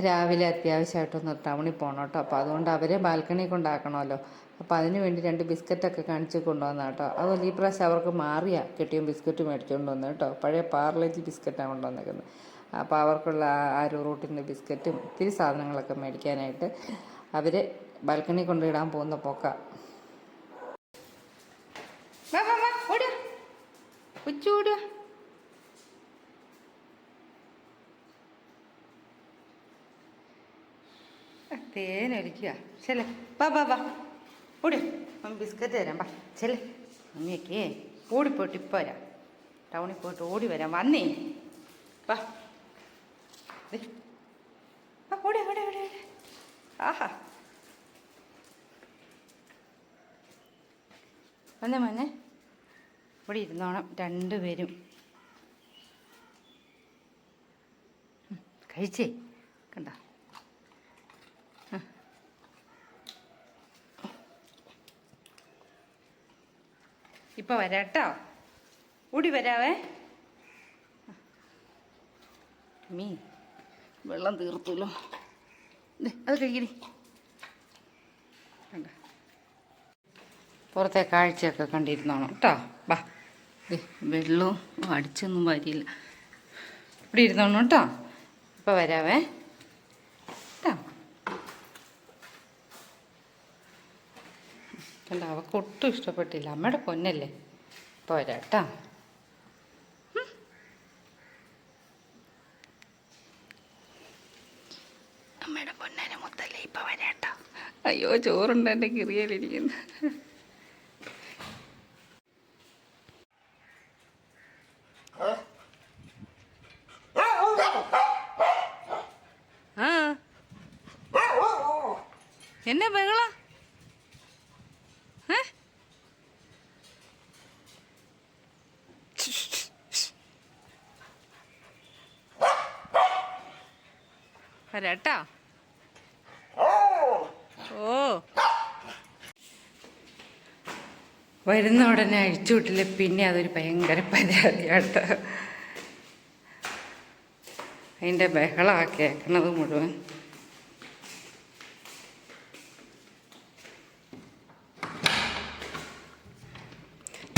രാവിലെ അത്യാവശ്യമായിട്ടൊന്ന് ടൗണിൽ പോകണം കേട്ടോ. അപ്പോൾ അതുകൊണ്ട് അവരെ ബാൽക്കണി കൊണ്ടാക്കണമല്ലോ. അപ്പോൾ അതിന് വേണ്ടി രണ്ട് ബിസ്ക്കറ്റൊക്കെ കാണിച്ച് കൊണ്ടുവന്ന കേട്ടോ. അതുപോലെ ഈ പ്രാവശ്യം അവർക്ക് മാറിയ കിട്ടിയും ബിസ്ക്കറ്റ് മേടിച്ചുകൊണ്ട് വന്നു കേട്ടോ. പഴയ പാർലേജ് ബിസ്ക്കറ്റാണ് കൊണ്ടുവന്നേക്കുന്നത്. അപ്പോൾ അവർക്കുള്ള ആ- ഒരു റൂട്ടിന്റെ ബിസ്ക്കറ്റും ഇത്തിരി സാധനങ്ങളൊക്കെ മേടിക്കാനായിട്ട് അവർ ബാൽക്കണി കൊണ്ടിടാൻ പോകുന്ന പോക്ക. വാ വാ വാ ഓടുക ഉച്ച ഓടുക തേനൊലിക്കുക. ചെല്ലേ. വാ വാ വാ. ഓടി. ബിസ്ക്കറ്റ് തരാം. വാ ചെല്ലേ. മമ്മിയൊക്കെ ഓടിപ്പോയിട്ട് ഇപ്പോൾ വരാം. ടൗണിൽ പോയിട്ട് ഓടി വരാം. വന്നേ. വാ. ഓടി ഓടി ഓടി ഓടി. ആഹാ. വന്നേ മോനെ ഇവിടെ ഇരുന്നോണം. രണ്ടുപേരും കഴിച്ചേ. കണ്ട? ഇപ്പൊ വരാട്ടോ. ഓടി വരാവേ. മീ വെള്ളം തീർത്തുല്ലോ. അത് കണ്ട? പുറത്തെ കാഴ്ചയൊക്കെ കണ്ടിരുന്നോണം. കേട്ടോ? ബാ വെള്ളവും അടിച്ചൊന്നും വരില്ല ഇവിടെ ഇരുന്നോണം കേട്ടോ. ഇപ്പൊ വരാവേ. കേട്ടോ? കണ്ട അവൾക്ക് ഒട്ടും ഇഷ്ടപ്പെട്ടില്ല. അമ്മയുടെ പൊന്നല്ലേ? പോരാട്ടാ അമ്മയുടെ പൊന്നേനെ മുത്തല്ലേ ഇപ്പം വരാം കേട്ടോ അയ്യോ ചോറുണ്ട് എന്റെ കിറിയലിരിക്കുന്നു. ആ. എന്നെ ബഹള? വരാട്ടോ. ഓ. വരുന്ന ഉടനെ അഴിച്ചു വിട്ടില്ല? പിന്നെ അതൊരു ഭയങ്കര പരാതിയാട്ടോ. അതിന്റെ ബഹളമാണ് കേൾക്കണത് മുഴുവൻ.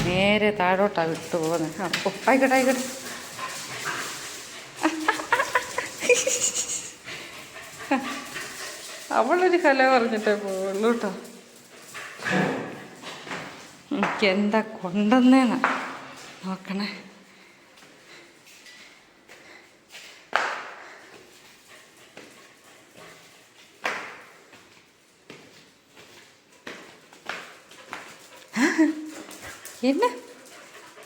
നേരെ താഴോട്ടാ വിട്ടു പോകുന്നത് അപ്പോൾ ആയിക്കോട്ടെ ആയിക്കോട്ടെ. അവളൊരു കല പറഞ്ഞിട്ടേ പോകുള്ളൂ കേട്ടോ എനിക്ക് എന്താ കൊണ്ടുവന്നേന്നാ നോക്കണേ என்ன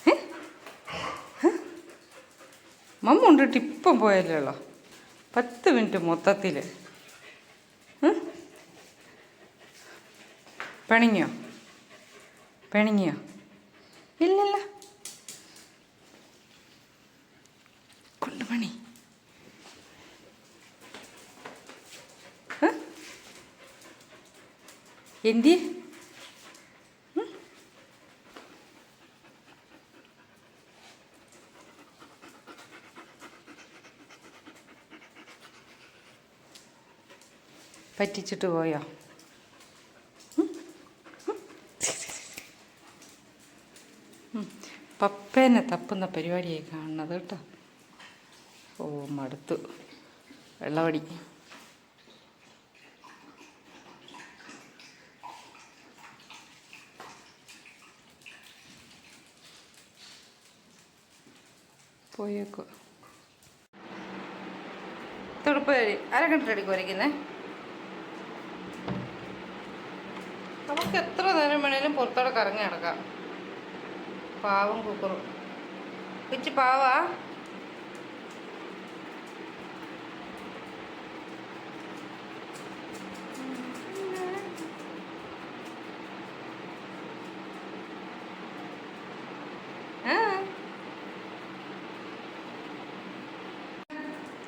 ഏ? ഹ? മമ്മ കൊണ്ടിട്ട് ഇപ്പം പോയല്ലേ ഉള്ളോ പത്ത് മിനിറ്റ് മൊത്തത്തിൽ പിണങ്ങിയോ പിണങ്ങിയോ ഇല്ലല്ല. കൊണ്ടുപണി എന്തി പറ്റിച്ചിട്ട് പോയോ. പപ്പേനെ തപ്പുന്ന പരിപാടിയായി കാണുന്നത് കേട്ടോ. ഓ മടുത്തു. വെള്ളമടി പോയേക്കോ. തുടുപ്പ് അര കണ്ടിട്ടടി കുരയ്ക്കുന്നേ. നമുക്ക് എത്ര നേരം വേണേലും പുറത്തോടെ കറങ്ങി നടക്കാം. പാവം കുക്കറും. പിച്ച് പാവാ.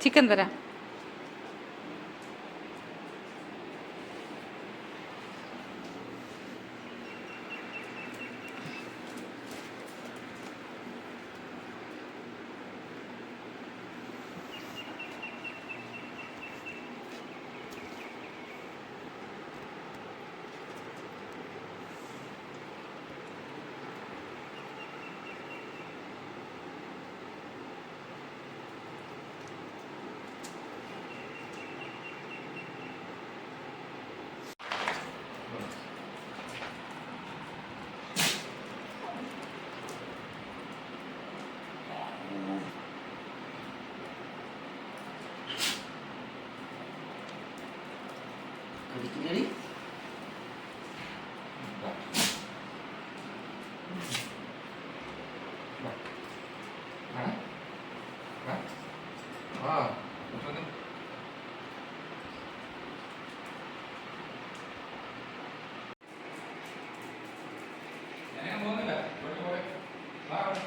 ചിക്കൻ തരാം. ഇരിക്കുന്നടി. വാ. വാ. വാ. വാ. വാ. ഇങ്ങോട്ട് വന്ന്. ഞാൻ പോകുന്നില്ല. ഇങ്ങോട്ട് പോരെ. വാ ഇവിടെ.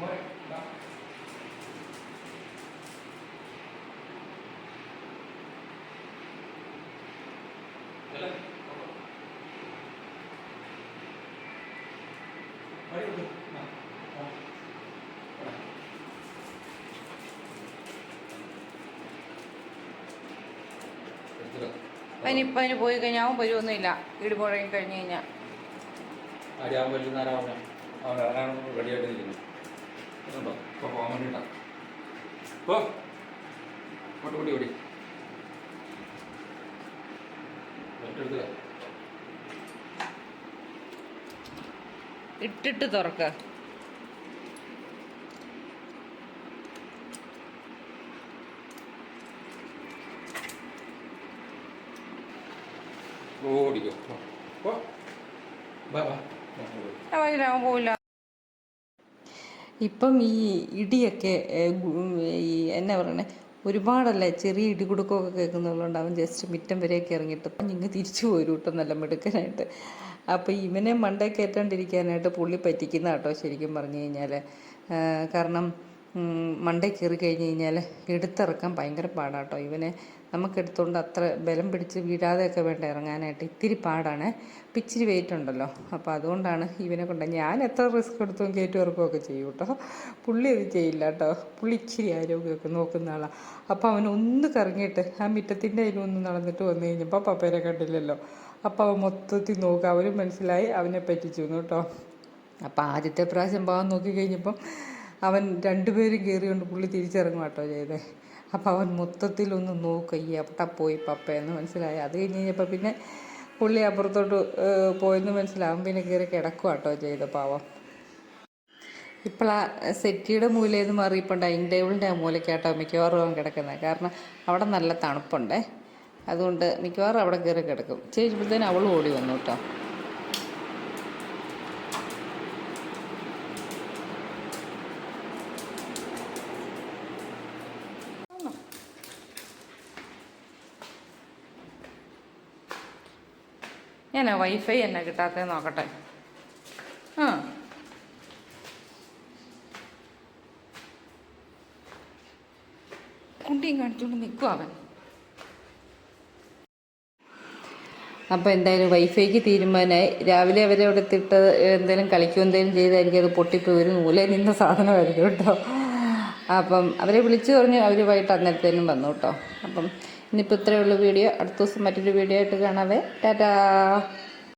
പോരെ. വാ. ചെല്ല്. എടുത്തില്ല. അതിന് പോയി കഴിഞ്ഞാൽ അവൻ വരുമൊന്നുമില്ല വീട് കഴിഞ്ഞു കഴിഞ്ഞ്. കഴിഞ്ഞാൽ ആര്യാൻ വല്ലുന്നാരാവണേ ഇട്ടിട്ട് തുറക്ക. ഓടിക്കോ. പോ. പോ വാ വാ. വാ, പോവില്ല. ഇപ്പം ഈ ഇടിയൊക്കെ ഈ എന്നാ പറയണേ ഒരുപാടല്ലേ ചെറിയ ഇടി ഇടികുടുക്കമൊക്കെ കേൾക്കുന്നുള്ളതുകൊണ്ട് അവൻ ജസ്റ്റ് മിറ്റം വരെയൊക്കെ ഇറങ്ങിയിട്ട് അപ്പം ഇങ്ങ് തിരിച്ചു പോരും കേട്ടോ നല്ല മിടുക്കനായിട്ട്. അപ്പോൾ ഇവനെ മണ്ടേ കയറ്റാണ്ടിരിക്കാനായിട്ട് പുള്ളി പറ്റിക്കുന്ന കേട്ടോ ശരിക്കും പറഞ്ഞു കഴിഞ്ഞാൽ കാരണം മണ്ടേ കയറി കഴിഞ്ഞ് കഴിഞ്ഞാൽ എടുത്തിറക്കാൻ ഭയങ്കര പാടാട്ടോ ഇവനെ. നമുക്ക് എടുത്തുകൊണ്ട് അത്ര ബലം പിടിച്ച് വീഴാതെയൊക്കെ വേണ്ട ഇറങ്ങാനായിട്ട് ഇത്തിരി പാടാണ്. പിച്ചിരി വെയിറ്റ് ഉണ്ടല്ലോ. അപ്പോൾ അതുകൊണ്ടാണ് ഇവനെ കൊണ്ട് ഞാൻ എത്ര റിസ്ക് എടുത്തും കയറ്റി ഇറക്കുകയൊക്കെ ചെയ്യും കേട്ടോ. പുള്ളി അത് ചെയ്യില്ല കേട്ടോ. പുള്ളി ഇച്ചിരി ആരോഗ്യമൊക്കെ നോക്കുന്ന ആളാണ് അപ്പോൾ അവൻ ഒന്ന് കറങ്ങിയിട്ട് ആ മിറ്റത്തിന്റെ അതിലൊന്ന് നടന്നിട്ട് വന്നു കഴിഞ്ഞപ്പോൾ പപ്പേനെ കണ്ടില്ലല്ലോ. അപ്പോൾ അവൻ മൊത്തത്തിൽ നോക്കുക അവനും മനസ്സിലായി അവനെ പറ്റിച്ചു കേട്ടോ. അപ്പോൾ ആദ്യത്തെ പ്രാവശ്യം പോകാൻ നോക്കി കഴിഞ്ഞപ്പം അവൻ രണ്ടുപേരും കയറിയോണ്ട് പുള്ളി തിരിച്ചിറങ്ങും കേട്ടോ ചെയ്തേ. അപ്പോൾ അവൻ മൊത്തത്തിലൊന്ന് നോക്കുക ഈ അവിടെ പോയി പപ്പയെന്ന് മനസ്സിലായി. അത് കഴിഞ്ഞ് കഴിഞ്ഞപ്പോൾ പിന്നെ പുള്ളി അപ്പുറത്തോട്ട് പോയെന്ന് മനസ്സിലാവും പിന്നെ കയറി കിടക്കുക കേട്ടോ ചെയ്ത പാവം. ഇപ്പോൾ സെറ്റിയുടെ മൂലയിൽ നിന്ന് മാറി ഇപ്പം ഡൈനിങ് ടേബിളിന്റെ ആ മൂലയ്ക്കാട്ടോ മിക്കവാറും അവൻ കിടക്കുന്നത്. കാരണം അവിടെ നല്ല തണുപ്പുണ്ടേ. അതുകൊണ്ട് മിക്കവാറും അവിടെ കയറി കിടക്കും. ചേച്ചിപ്പോഴത്തേനും അവളും ഓടി വന്നു കേട്ടോ. ഞാൻ വൈഫൈ എന്നെ കിട്ടാത്തത് നോക്കട്ടെ. ആ. കുണ്ടിയും കാണിച്ചുകൊണ്ട് നിൽക്കും അവൻ. അപ്പോൾ എന്തായാലും വൈഫൈക്ക് തീരുമാനമായി രാവിലെ അവരെ അവിടെ എത്തിയിട്ട് എന്തെങ്കിലും കളിക്കുകയോ എന്തെങ്കിലും ചെയ്തായിരിക്കും അത് പൊട്ടിപ്പോയി. ഒരു നൂലേ നിന്ന സാധനമായിരിക്കും കേട്ടോ. അപ്പം അവരെ വിളിച്ചു പറഞ്ഞു അവർ വൈകിട്ട് അന്നേരത്തേനും വന്നു കേട്ടോ. അപ്പം ഇനിയിപ്പോൾ ഉള്ളൂ വീഡിയോ. അടുത്ത ദിവസം മറ്റൊരു വീഡിയോ ആയിട്ട് കാണാവേ. ടാറ്റാ.